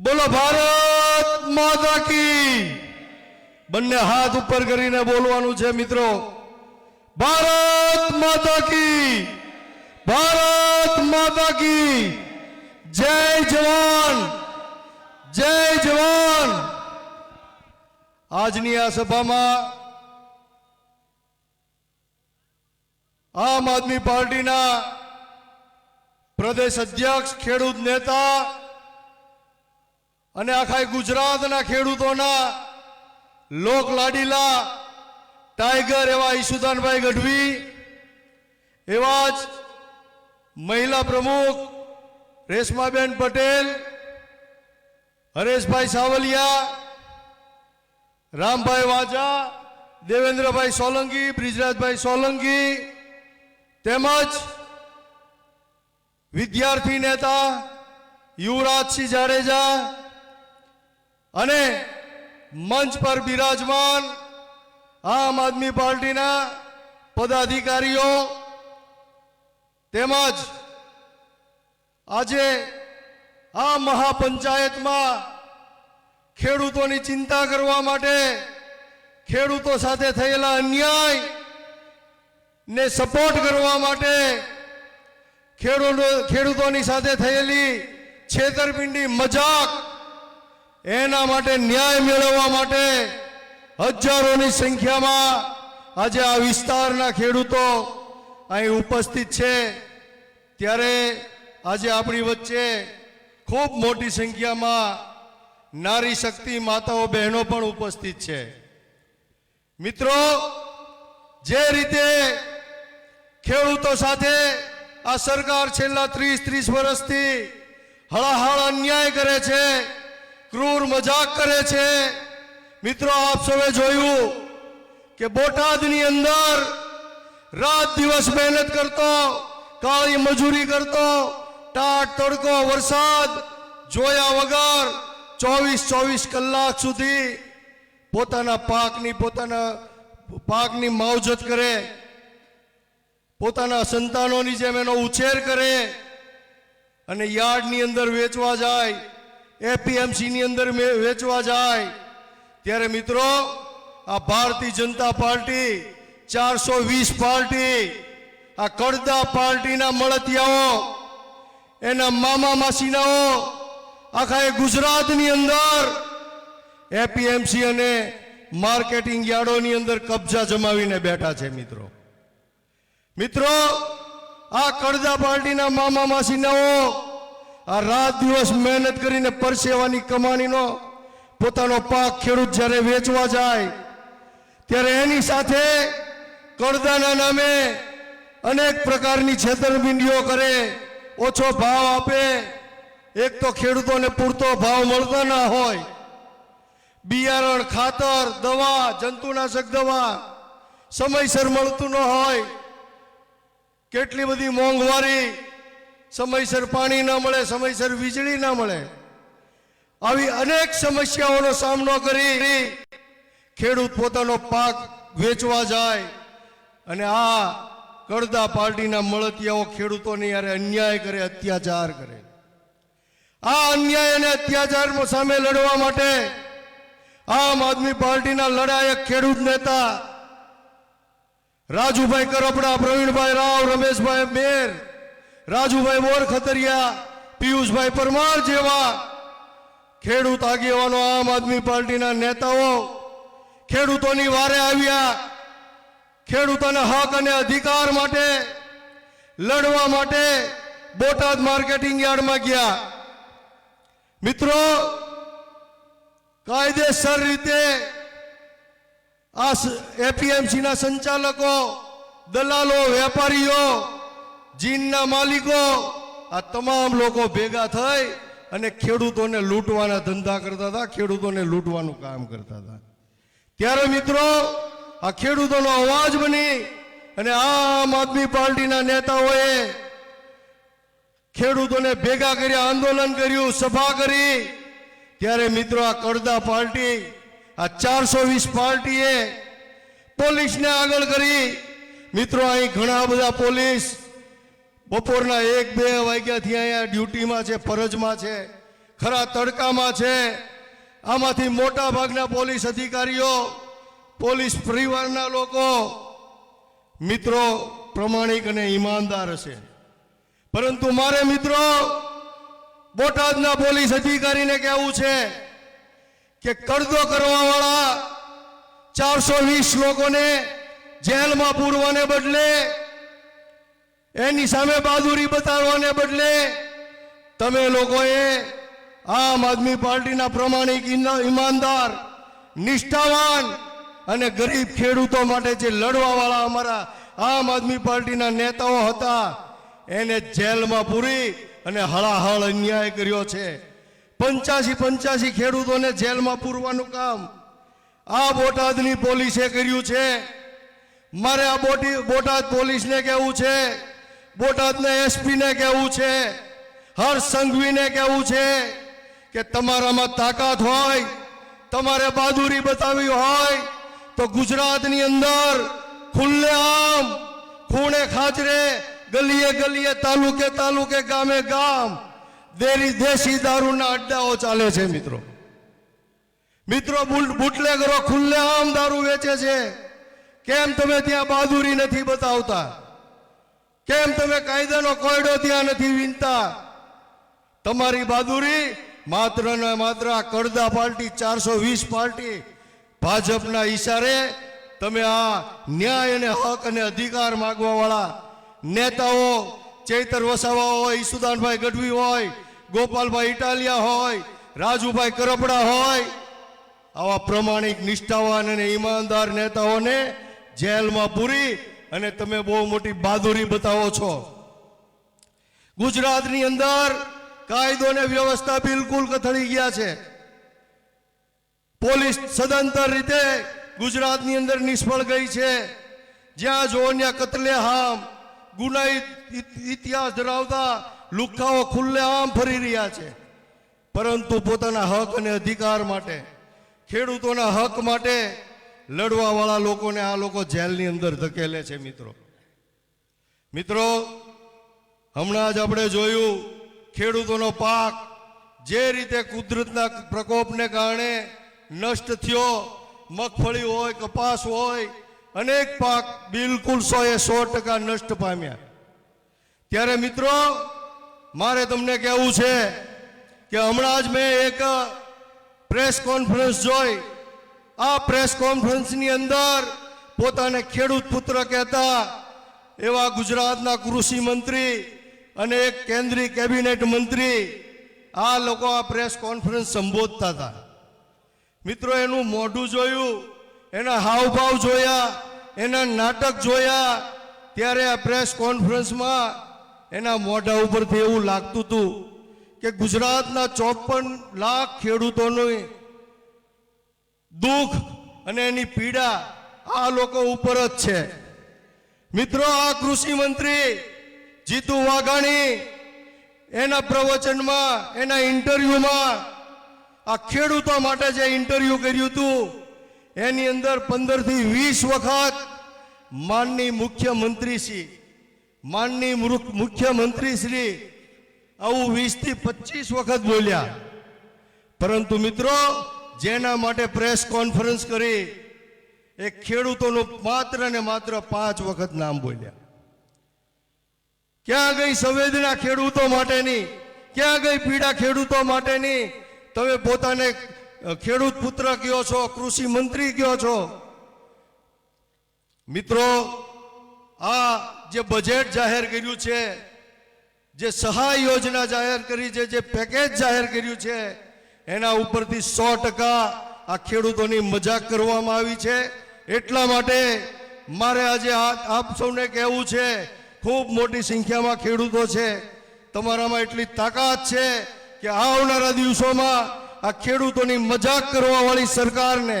બોલો ભારત માતા કી. બંને હાથ ઉપર કરીને બોલવાનું છે મિત્રો. ભારત માતા કી. ભારત માતા કી. જય જવાન. જય જવાન. આજની આ સભામાં આમ આદમી પાર્ટીના પ્રદેશ અધ્યક્ષ, ખેડૂત નેતા અને આખા ગુજરાતના ખેડૂતોના લોક લાડીલા ટાઈગર એવા ઈશુદાનભાઈ ગઢવી, એવા જ મહિલા પ્રમુખ રેશમાબેન પટેલ, હરેશભાઈ સાવલિયા, રામભાઈ વાજા, દેવેન્દ્રભાઈ સોલંકી, બ્રિજરાજભાઈ સોલંકી તેમજ વિદ્યાર્થી નેતા યુવરાજસિંહ જાડેજા અને મંચ પર બિરાજમાન આમ આદમી પાર્ટીના પદાધિકારીઓ, તેમજ આજે આ મહાપંચાયતમાં ખેડૂતોની ચિંતા કરવા માટે ખેડૂતો સાથે થયેલા અન્યાય ને સપોર્ટ કરવા માટે ખેડૂતો ખેડૂતોની સાથે થયેલી છેતરપિંડી, મજાક એના માટે ન્યાય મેળવવા માટે હજારોની સંખ્યામાં આજે આ વિસ્તારના ખેડૂતો અહીં ઉપસ્થિત છે. ત્યારે આજે આપણી વચ્ચે ખૂબ મોટી સંખ્યામાં નારી શક્તિ માતાઓ બહેનો પણ ઉપસ્થિત છે. મિત્રો, જે રીતે ખેડૂતો સાથે આ સરકાર છેલ્લા ત્રીસ ત્રીસ વર્ષથી હળાહળ અન્યાય કરે છે ક્રૂર મજાક કરે છે. મિત્રો, આપ સૌએ જોયું કે બોટાદની અંદર રાત દિવસ મહેનત કરતો, કાળી મજૂરી કરતો, ટાટ, તડકો, વરસાદ જોયા વગર ચોવીસ ચોવીસ કલાક સુધી પોતાના પાકની પોતાના પાકની માવજત કરે, પોતાના સંતાનોની જેમ એનો ઉછેર કરે અને યાર્ડની અંદર વેચવા જાય. એપીએમસી ની અંદર વેચવા જાય. ત્યારે મિત્રો, આ ભારતીય જનતા પાર્ટી ચારસો વીસ પાર્ટી, આ કડદા પાર્ટીના મળતિયાઓ, એના મામા માસીનાઓ, આખા એ ગુજરાતની અંદર એપીએમસી અને માર્કેટિંગ યાર્ડોની અંદર કબજા જમાવીને બેઠા છે મિત્રો. મિત્રો, આ કડદા પાર્ટીના મામા માસીનાઓ આ રાત દિવસ મહેનત કરીને પરસેવાની કમાણીનો પોતાનો પાક ખેડૂત જ્યારે વેચવા જાય, ત્યારે એની સાથે કરદાના નામે અનેક પ્રકારની છેતરપિંડીઓ કરે, ઓછો ભાવ આપે. એક તો ખેડૂતોને પૂરતો ભાવ મળતો ના હોય. બિયારણ, ખાતર, દવા, જંતુનાશક દવા સમયસર મળતું ન હોય. કેટલી બધી મોંઘવારી સમયસર પાણી ન મળે, સમયસર વીજળી ન મળે. આવી અનેક સમસ્યાઓનો સામનો કરી ખેડૂત પોતાનો પાક વેચવા જાય અને આ કરદા પાર્ટીના મળતિયાઓ ખેડૂતોની યારે અન્યાય કરે, અત્યાચાર કરે. આ અન્યાય અને અત્યાચાર સામે લડવા માટે આમ આદમી પાર્ટીના લડાયક ખેડૂત નેતા રાજુભાઈ કરપડા, પ્રવીણભાઈ રાવ, રમેશભાઈ મેર રાજુભાઈ મોર ખતરિયા, પિયુષભાઈ પરમાર જેવા ખેડૂત આગેવાનો આમ આદમી પાર્ટીના નેતાઓ ખેડૂતોની વારે આવ્યા. ખેડૂતોના હક અને અધિકાર માટે, લડવા માટે બોટાદ માર્કેટિંગ યાર્ડમાં ગયા. મિત્રો, કાયદેસર રીતે આ એપીએમસીના સંચાલકો, દલાલો, વેપારીઓ જીનના માલિકો, આ તમામ લોકો ભેગા થઈ અને ખેડૂતોને લૂંટવાના ધંધા કરતા હતા, ખેડૂતોને લૂંટવાનું કામ કરતા હતા. ત્યારે મિત્રો, આ ખેડૂતોનો અવાજ બની અને આમ આદમી પાર્ટીના નેતાઓએ ખેડૂતોને ભેગા કર્યા, આંદોલન કર્યું, સભા કરી. ત્યારે મિત્રો, આ કરદા પાર્ટી, આ ચારસો વીસ પાર્ટીએ પોલીસને આગળ કરી. મિત્રો, અહીં ઘણા બધા પોલીસ બપોરના એક બે વાગ્યાથી અહીંયા ડ્યુટીમાં છે, ફરજમાં છે, ખરા તડકામાં છે. આમાંથી મોટા ભાગના પોલીસ અધિકારીઓ, પોલીસ પરિવારના લોકો, મિત્રો પ્રમાણિક અને ઈમાનદાર હશે. પરંતુ મારે મિત્રો બોટાદના પોલીસ અધિકારીને કહેવું છે કે કરદો કરવાવાળા ચારસો વીસ લોકોને જેલમાં પૂરવાને બદલે એની સામે બહાદુરી બતાવવાને બદલે તમે લોકોએ આમ આદમી પાર્ટીના પ્રમાણિક ઈમાનદાર, નિષ્ઠાવાન અને ગરીબ ખેડૂતો માટે જે લડવાવાળા અમારા આમ આદમી પાર્ટીના નેતાઓ હતા, એને જેલમાં પૂરી અને હળાહળ અન્યાય કર્યો છે. પંચ્યાસી પંચ્યાસી ખેડૂતોને જેલમાં પૂરવાનું કામ. આ બોટાદની પોલીસે કર્યું છે. મારે આ બોટી, બોટાદ પોલીસને કહેવું છે બોટાદના એસપીને કહેવું છે હર્ષ સંઘવીને કહેવું છે કે તમારામાં તાકાત હોય, તમારે બહાદુરી બતાવી હોય, તો ગુજરાતની અંદર ખુલ્લેઆમ ખૂણે ખાચરે, ગલીએ ગલીએ, તાલુકે તાલુકે, ગામે ગામ, દેરી દેશી દારૂના અડ્ડાઓ ચાલે છે મિત્રો. મિત્રો બુટલેગરો ખુલ્લેઆમ દારૂ વેચે છે. કેમ તમે ત્યાં બહાદુરી નથી બતાવતા? કેમ તમે કાયદાનો કોયડો ત્યાં નથી વિનતા તમારી બહાદુરી માત્ર ને માત્ર આ કરદા પાર્ટી, ચારસો વીસ પાર્ટી ભાજપના ઈશારે તમે આ ન્યાય અને હક અને અધિકાર માગવા વાળા નેતાઓ, ચૈતર વસાવા હોય, ઈસુદાનભાઈ ગઢવી હોય, ગોપાલભાઈ ઇટાલિયા હોય, રાજુભાઈ કરપડા હોય, આવા પ્રમાણિક નિષ્ઠાવાન અને ઈમાનદાર નેતાઓને જેલમાં પૂરી અને તમે બહુ મોટી બહાદુરી બતાવો છો. ગુજરાતની અંદર કાયદો ને વ્યવસ્થા બિલકુલ કથળી ગયા છે. પોલીસ સદંતર રીતે ગુજરાતની અંદર નિષ્ફળ ગઈ છે. જ્યાં જો ત્યાં કતલેહામ ગુનાહિત ઇતિહાસ ધરાવતા લુખ્ખાઓ ખુલ્લેઆમ ફરી રહ્યા છે. પરંતુ પોતાના હક અને અધિકાર માટે, ખેડૂતોના હક માટે લડવાવાળા લોકોને આ લોકો જેલની અંદર ધકેલે છે, મિત્રો. મિત્રો, હમણાં જ આપણે જોયું ખેડૂતોનો પાક જે રીતે કુદરતના પ્રકોપને કારણે નષ્ટ થયો, મગફળી હોય, કપાસ હોય, અનેક પાક બિલકુલ સો એ સો ટકા નષ્ટ પામ્યા. ત્યારે મિત્રો, મારે તમને કહેવું છે કે હમણાં જ મેં એક પ્રેસ કોન્ફરન્સ જોઈ. આ પ્રેસ કોન્ફરન્સની અંદર પોતાને ખેડૂત પુત્ર કહેતા એવા ગુજરાતના કૃષિ મંત્રી અને એક કેન્દ્રીય કેબિનેટ મંત્રી આ લોકો આ પ્રેસ કોન્ફરન્સ સંબોધતા હતા. મિત્રો, એનું મોઢું જોયું, એના હાવભાવ જોયા, એના નાટક જોયા, ત્યારે આ પ્રેસ કોન્ફરન્સમાં એના મોઢા ઉપરથી એવું લાગતું હતું કે ગુજરાતના ચોપન લાખ ખેડૂતોનું દુઃખ અને એની પીડા આ લોકો ઉપર જ છે. મિત્રો, આ કૃષિ મંત્રી જીતુ વાઘાણી, એના પ્રવચનમાં, એના ઇન્ટરવ્યુમાં, આ ખેડૂતો માટે જે ઇન્ટરવ્યુ કર્યું હતું, એની અંદર પંદરથી વીસ વખત માનની મુખ્યમંત્રી શ્રી, માનની મુખ્યમંત્રી શ્રી આવું વીસથી પચીસ વખત બોલ્યા. પરંતુ મિત્રો જેના માટે પ્રેસ કોન્ફરન્સ કરી એ ખેડૂતોનું માત્ર ને માત્ર પાંચ વખત નામ બોલ્યા. ક્યાં ગઈ સંવેદના ખેડૂતો માટેની? ક્યાં ગઈ પીડા ખેડૂતો માટેની? તમે પોતાને ખેડૂત પુત્ર કયો છો, કૃષિ મંત્રી કયો છો? મિત્રો, આ જે બજેટ જાહેર કર્યું છે, જે સહાય યોજના જાહેર કરી છે, જે પેકેજ જાહેર કર્યું છે એના ઉપરથી સો ટકા આ ખેડૂતોની મજાક કરવામાં આવી છે. એટલા માટે મારે આજે આપ સૌને કહેવું છે, ખૂબ મોટી સંખ્યામાં ખેડૂતો છે. તમારામાં એટલી તાકાત છે કે આવનારા દિવસોમાં આ ખેડૂતોની મજાક કરવાવાળી સરકારને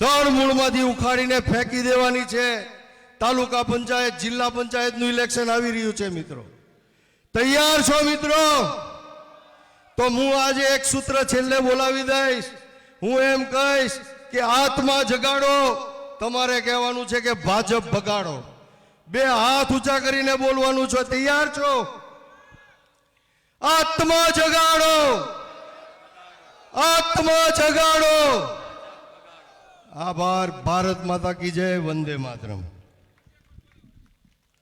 ત્રણ મૂળમાંથી ઉખાડીને ફેંકી દેવાની છે. તાલુકા પંચાયત, જિલ્લા પંચાયતનું ઇલેક્શન આવી રહ્યું છે, મિત્રો. તૈયાર છો, મિત્રો? તો હું આજે એક સૂત્ર છેલ્લે બોલાવી દઈશ. હું એમ કહીશ કે આત્મા જગાડો. તમારે કહેવાનું છે કે ભાજપ ભગાડો. બે હાથ ઊંચા કરીને બોલવાનું છો. તૈયાર છો? આત્મા જગાડો. આત્મા જગાડો. આભાર. ભારત માતા કી જય. વંદે માતરમ.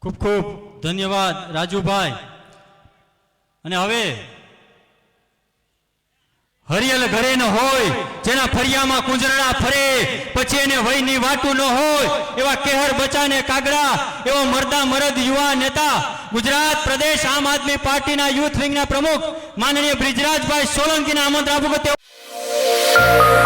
ખૂબ ખૂબ ધન્યવાદ રાજુભાઈ. અને હવે હરિયલ ઘરે ન હોય, જેના ફરિયામાં કુંજરડા ફરે, પછી એને વયની વાટું ન હોય, એવા કેહર બચાને કાગડા, એવો મરદા મરદ યુવા નેતા, ગુજરાત પ્રદેશ આમ આદમી પાર્ટીના યુથ વિંગના પ્રમુખ, માનનીય બ્રિજરાજભાઈ સોલંકીના આમંત્રણ આપું